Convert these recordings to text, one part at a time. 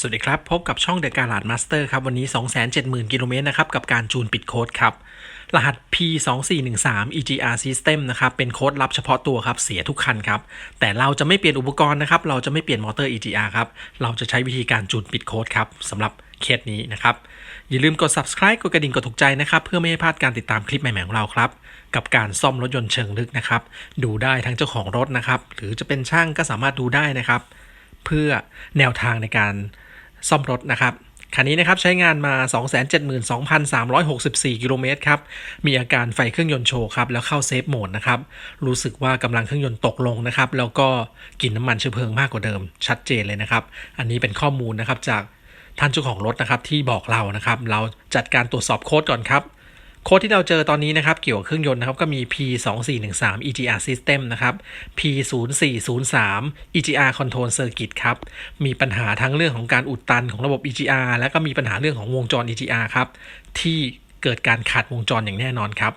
สวัสดีครับ พบกับช่อง The g a l a d Master ครับ วันนี้ 270,000 กิโลเมตรนะครับ กับการจูนปิดโค้ดครับ รหัส P2413 EGR System นะครับ เป็นโค้ดลับเฉพาะตัวครับ เสียทุกคันครับ แต่เราจะไม่เปลี่ยนอุปกรณ์นะครับ เราจะไม่เปลี่ยนมอเตอร์ EGR ครับ เราจะใช้วิธีการจูนปิดโค้ดครับสำหรับเคสนี้นะครับ อย่าลืมกด subscribe กดกระดิ่งกดถูกใจนะครับ เพื่อไม่ให้พลาดการติดตามคลิปใหม่ๆของเราครับ กับการซ่อมรถยนต์เชิงลึกนะครับ ดูได้ทั้งเจ้าของรถนะครับ หรือจะเป็นช่างก็สามารถดูได้นะครับ เพื่อแนวทางในการ ซ่อมรถนะครับคันนี้นะครับใช้งานมา 272,364 กิโลเมตรครับ มีอาการไฟเครื่องยนต์โชว์ครับ แล้วเข้าเซฟโหมดนะครับ รู้สึกว่ากำลังเครื่องยนต์ตกลงนะครับ แล้วก็กินน้ำมันเชื้อเพลิงมากกว่าเดิม ชัดเจนเลยนะครับ อันนี้เป็นข้อมูลนะครับจากท่านเจ้าของรถนะครับที่บอกเรานะครับ เราจัดการตรวจสอบโค้ดก่อนครับ โค้ดที่เราเจอตอนนี้นะครับเกี่ยวกับเครื่องยนต์นะครับก็มี P2413 EGR System นะครับ P0403 EGR Control Circuit ครับมีปัญหาทั้งเรื่องของการอุดตันของระบบ EGR และก็มีปัญหาเรื่องของวงจร EGR ครับที่ เกิดการขาดวงจรอย่างแน่นอนครับ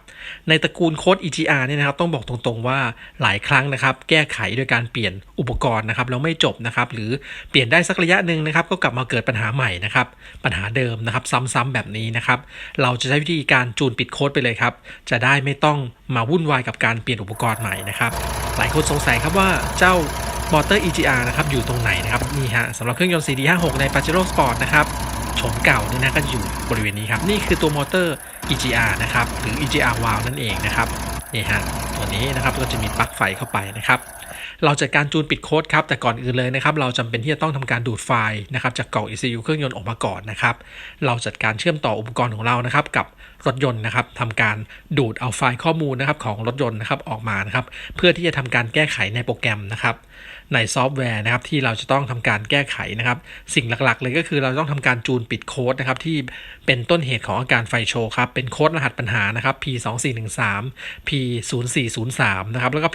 ในตระกูลโค้ด EGR เนี่ยนะครับต้องบอกตรงๆว่าหลายครั้งนะครับ แก้ไขโดยการเปลี่ยนอุปกรณ์นะครับแล้วไม่จบนะครับ หรือเปลี่ยนได้สักระยะหนึ่งนะครับ ก็กลับมาเกิดปัญหาใหม่นะครับ ปัญหาเดิมนะครับ ซ้ำๆแบบนี้นะครับ เราจะใช้วิธีการจูนปิดโค้ดไปเลยครับ จะได้ไม่ต้องมาวุ่นวายกับการเปลี่ยนอุปกรณ์ใหม่นะครับ หลายคนสงสัยครับว่าเจ้ามอเตอร์ EGR นะครับอยู่ตรงไหนนะครับนี่ฮะสำหรับเครื่องยนต์ CD56 ใน Pajero Sport นะครับ เก่าเนี่ยนะก็จะอยู่บริเวณนี้ครับ นี่คือตัวมอเตอร์ EGR นะครับหรือ EGR valve นั่นเองนะครับนี่ฮะตัวนี้นะครับก็จะมีปลั๊กไฟเข้าไปนะครับ เราจัดการจูนปิดโค้ดครับแต่ก่อนอื่นเลยนะครับเราจำเป็นที่จะต้องทำการดูดไฟล์นะครับจากกล่อง ECU เครื่องยนต์ออกมาก่อนนะครับเราจัดการเชื่อมต่ออุปกรณ์ของเรานะครับกับรถยนต์นะครับทำการดูดเอาไฟล์ข้อมูลนะครับของรถยนต์นะครับออกมานะครับเพื่อที่จะทำการแก้ไขในโปรแกรมนะครับในซอฟต์แวร์นะครับที่เราจะต้องทำการแก้ไขนะครับ สิ่งหลักๆ เลยก็คือเราต้องทำการจูนปิดโค้ดนะครับที่เป็นต้นเหตุของอาการไฟโชว์ครับเป็นโค้ดรหัสปัญหานะครับ P2413 P0403 นะครับแล้วก็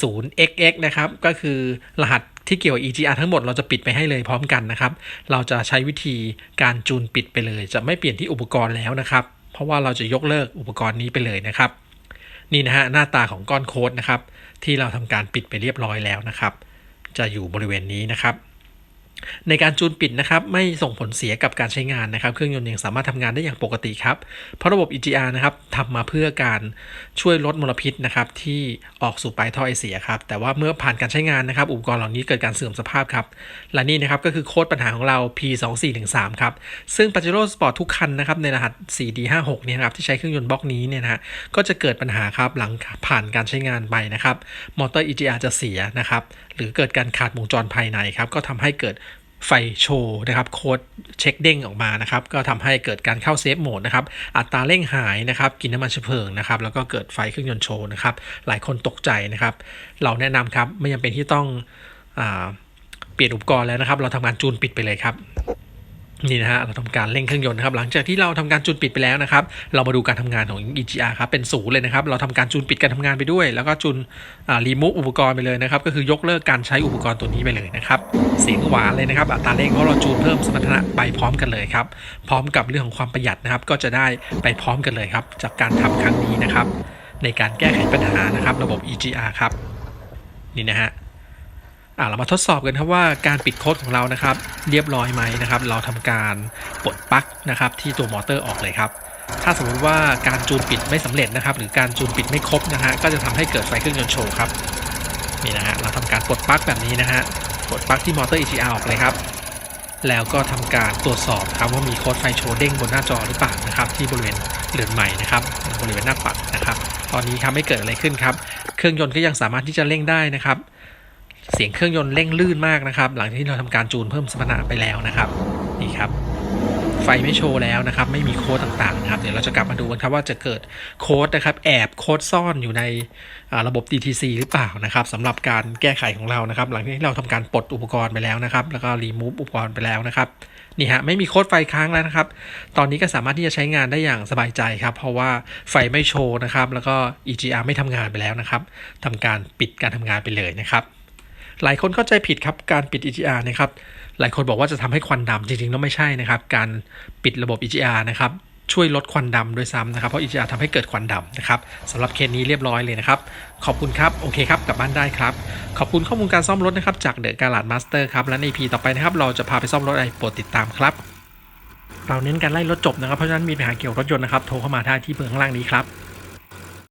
0xx นะครับ ก็คือรหัสที่เกี่ยวกับ EGR ทั้งหมดเราจะปิดไปให้เลยพร้อมกันนะครับ เราจะใช้วิธีการจูนปิดไปเลย จะไม่เปลี่ยนที่อุปกรณ์แล้วนะครับ เพราะว่าเราจะยกเลิกอุปกรณ์นี้ไปเลยนะครับ นี่นะฮะหน้าตาของก้อนโค้ดนะครับ ที่เราทำการปิดไปเรียบร้อยแล้วนะครับ จะอยู่บริเวณนี้นะครับ ในการจูนปิดนะครับไม่ส่งผลเสียกับการใช้งานนะครับ เครื่องยนต์ยังสามารถทำงานได้อย่างปกติครับ เพราะระบบ EGR นะครับทำมาเพื่อการช่วยลดมลพิษนะครับที่ออกสู่ปลายท่อไอเสียครับ แต่ว่าเมื่อผ่านการใช้งานนะครับ อุปกรณ์เหล่านี้เกิดการเสื่อมสภาพครับ และนี่นะครับก็คือโค้ดปัญหาของเรา P2413 ครับ ซึ่ง Pajero Sport ทุกคันนะครับในรหัส 4D56 เนี่ยครับที่ใช้เครื่องยนต์บล็อกนี้เนี่ยนะฮะก็จะเกิดปัญหาครับหลังผ่านการใช้งานไปนะครับ มอเตอร์ EGR จะเสียนะครับหรือเกิดการขาดวงจรภายในครับก็ทำให้เกิด ไฟโชว์นะครับโค้ดเช็คเด้งออกมานะครับก็ทำให้เกิดการเข้าเซฟโหมดนะครับอัตราเร่งหายนะครับกินน้ำมันเชื้อเพลิงนะครับแล้วก็เกิดไฟเครื่องยนต์โชว์นะครับหลายคนตกใจนะครับ เราแนะนำครับไม่จำเป็นที่ต้องอเปลี่ยนอุปกรณ์แล้วนะครับ เราทำการจูนปิดไปเลยครับนี่นะฮะเราทำการเร่งเครื่องยนต์นะครับหลังจากที่เราทำการจูนปิดไปแล้วนะครับ เรามาดูการทำงานของ EGR ครับเป็นศูนย์เลยนะครับ เราทำการจูนปิดการทำงานไปด้วย แล้วก็จูนรีมูฟอุปกรณ์ไปเลยนะครับ ก็คือยกเลิกการใช้อุปกรณ์ตัวนี้ไปเลยนะครับ เสียงหวานเลยนะครับอัตราเร่งเพราะเราจูนเพิ่มสมรรถนะไปพร้อมกันเลยครับ พร้อมกับเรื่องของความประหยัดนะครับ ก็จะได้ไปพร้อมกันเลยครับ จากการทำครั้งนี้นะครับ ในการแก้ไขปัญหานะครับ ระบบ EGR ครับนี่นะฮะอ่าเรามาทดสอบกันครับว่าการปิดโค้ดของเรานะครับ เรียบร้อยไหมนะครับ เราทำการปลดปลั๊กนะครับ ที่ตัวมอเตอร์ออกเลยครับถ้าสมมติว่าการจูนปิดไม่สำเร็จนะครับ หรือการจูนปิดไม่ครบนะฮะก็จะทำให้เกิดไฟเครื่องยนต์โชว์ครับนี่นะฮะเราทำการปลดปลั๊กแบบนี้นะฮะ กดปลั๊กที่มอเตอร์ EGR ออกเลยครับ แล้วก็ทำการตรวจสอบครับว่ามีโค้ดไฟโชว์เด้งบนหน้าจอหรือเปล่านะครับ ที่บริเวณเหลือนใหม่นะครับบริเวณหน้าปัดนะครับ ตอนนี้ครับไม่เกิดอะไรขึ้นครับ เครื่องยนต์ก็ยังสามารถที่จะเร่งได้นะครับ เสียงเครื่องยนต์เร่งลื่นมากนะครับ หลังจากที่เราทำการจูนเพิ่มสมรรถนะไปแล้วนะครับนี่ครับ ฟไม่โชว์แล้วนะครับ ไม่มีโค้ดต่างๆนะครับ เดี๋ยวเราจะกลับมาดูกันครับว่าจะเกิดโค้ดนะครับ แอบโค้ดซ่อนอยู่ในระบบ DTC หรือเปล่านะครับสำหรับการแก้ไขของเรานะครับ หลังจากที่เราทำการปลดอุปกรณ์ไปแล้วนะครับ แล้วก็รีมูฟอุปกรณ์ไปแล้วนะครับนี่ฮะไม่มีโค้ดไฟค้างแล้วนะครับ ตอนนี้ก็สามารถที่จะใช้งานได้อย่างสบายใจครับ เพราะว่าไฟไม่โชว์นะครับ แล้วก็ EGR ไม่ทำงานไปแล้วนะครับทำการปิดการทำงานไปเลยนะครับ หลายคนเข้าใจผิดครับการปิด EGR นะครับ หลายคนบอกว่าจะทำให้ควันดำจริงๆแล้วไม่ใช่นะครับ การปิดระบบ EGR นะครับช่วยลดควันดำด้วยซ้ำนะครับ เพราะ EGR ทำให้เกิดควันดำนะครับสำหรับเคสนี้เรียบร้อยเลยนะครับ ขอบคุณครับ โอเคครับ กลับบ้านได้ครับ ขอบคุณข้อมูลการซ่อมรถนะครับ จากเดอะการ์ลาดมาสเตอร์ครับ และใน EP ต่อไปนะครับ เราจะพาไปซ่อมรถอะไรโปรดติดตามครับ เราเน้นการไล่รถจบนะครับ เพราะฉะนั้นมีปัญหาเกี่ยวรถยนต์นะครับ โทรเข้ามาได้ที่เบอร์ข้างล่างนี้ครับ